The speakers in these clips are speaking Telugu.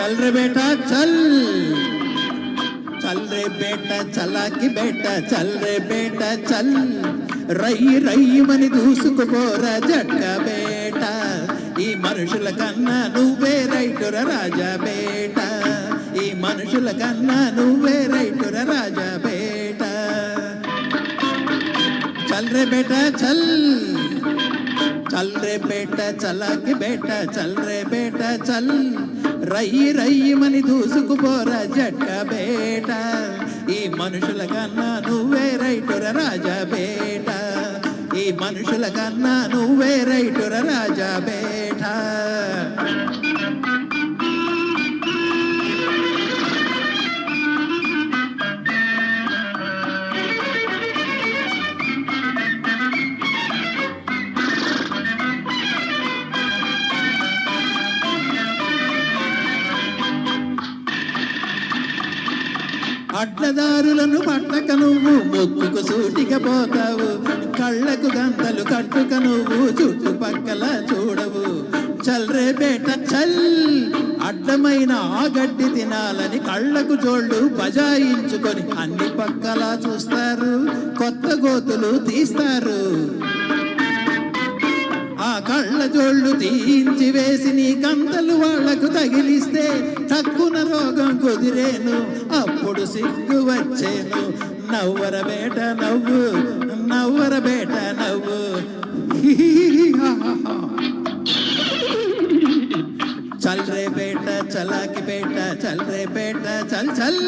చల్ రే బేటా చల్. చల్ రే బేట చలాకి బేట చల్ రే బేట చల్. రయ్యి రయ్యమని దూసుకుపోరా జట్క బేట. ఈ మనుషుల కన్నా నువ్వే రైటుర రాజా బేట. ఈ మనుషుల కన్నా నువ్వే రైటుర రాజా బేట. చల్ రే బేట చల్. చల్ రే బేట చలాకి బేట చల్ రే బేట చల్. రయ్యి రయ్యమని దూసుకుపోరా జట్ట బేట ఈ మనుషుల కన్నా నువ్వే రైటుర రాజా బేట ఈ మనుషుల కన్నా నువ్వే రైటుర రాజా బేట అడ్లదారులను పట్టక నువ్వు ముక్కుకు సూటిక పోతావు. కళ్ళకు గంతలు కట్టుక నువ్వు చుట్టుపక్కల చూడవు. చల్రే బేట చల్. అడ్డమైన ఆ గడ్డి తినాలని కళ్ళకు జోళ్ళు బజాయించుకొని అన్ని పక్కల చూస్తారు. కొత్త గోతులు తీస్తారు. ఆ జోళ్ళు తీయించి వేసి నీ కంతలు వాళ్ళకు తగిలిస్తే తక్కున రోగం కుదిరేను. అప్పుడు సిగ్గు వచ్చేను. నవ్వర బేట నవ్వు నవ్వర బేట నవ్వు. చల్రే బేట చలాకి బేట చల్రే బేట చల్ చల్.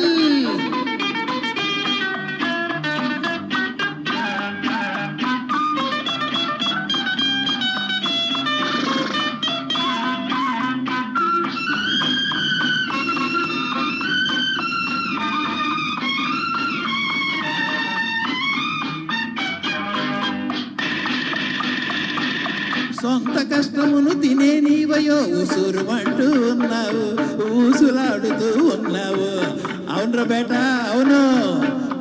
సొంత కష్టమును తినే నీవయో ఉసురు అంటూ ఉన్నావు ఊసులాడుతూ ఉన్నావు. అవునరా బేట? అవును.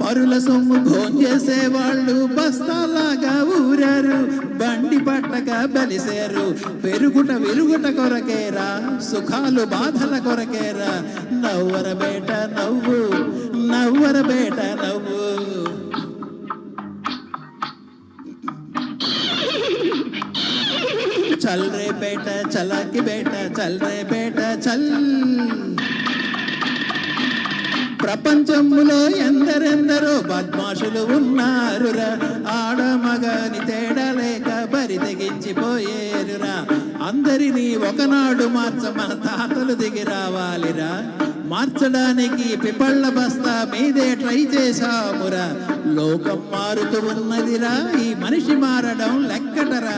పరుల సొమ్ము భోంచేసే వాళ్ళు బస్తాలాగా ఊరారు బండి పట్టక బలిసేరు. పెరుగుట వెలుగుట కొరకేరా సుఖాలు బాధల కొరకేరా. నవ్వర బేట నవ్వు నవ్వర బేట నవ్వు. చల్ రే బేట చలాకి బేట చల్ రే బేట చల్. ప్రపంచములో ఎందరెందరో బద్మాషులు ఉన్నారురా. ఆడ మగని తేడా లేక బరి తెగించిపోయేరురా. అందరినీ ఒకనాడు మార్చ మన తాతలు దిగి రావాలిరా. మార్చడానికి పిపళ్ళ బస్తా మీదే ట్రై చేశామురా. లోకం మారుతూ ఉన్నదిరా ఈ మనిషి మారడం లెక్కటరా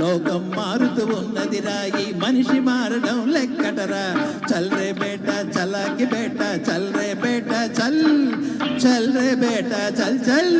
లోకం మారుతూ ఉన్నదిరా ఈ మనిషి మారడం లెక్కటరా చల్ రే బేట చలాకి బేట చల్ రే బేట చల్ చల్ రే బేట చల్ చల్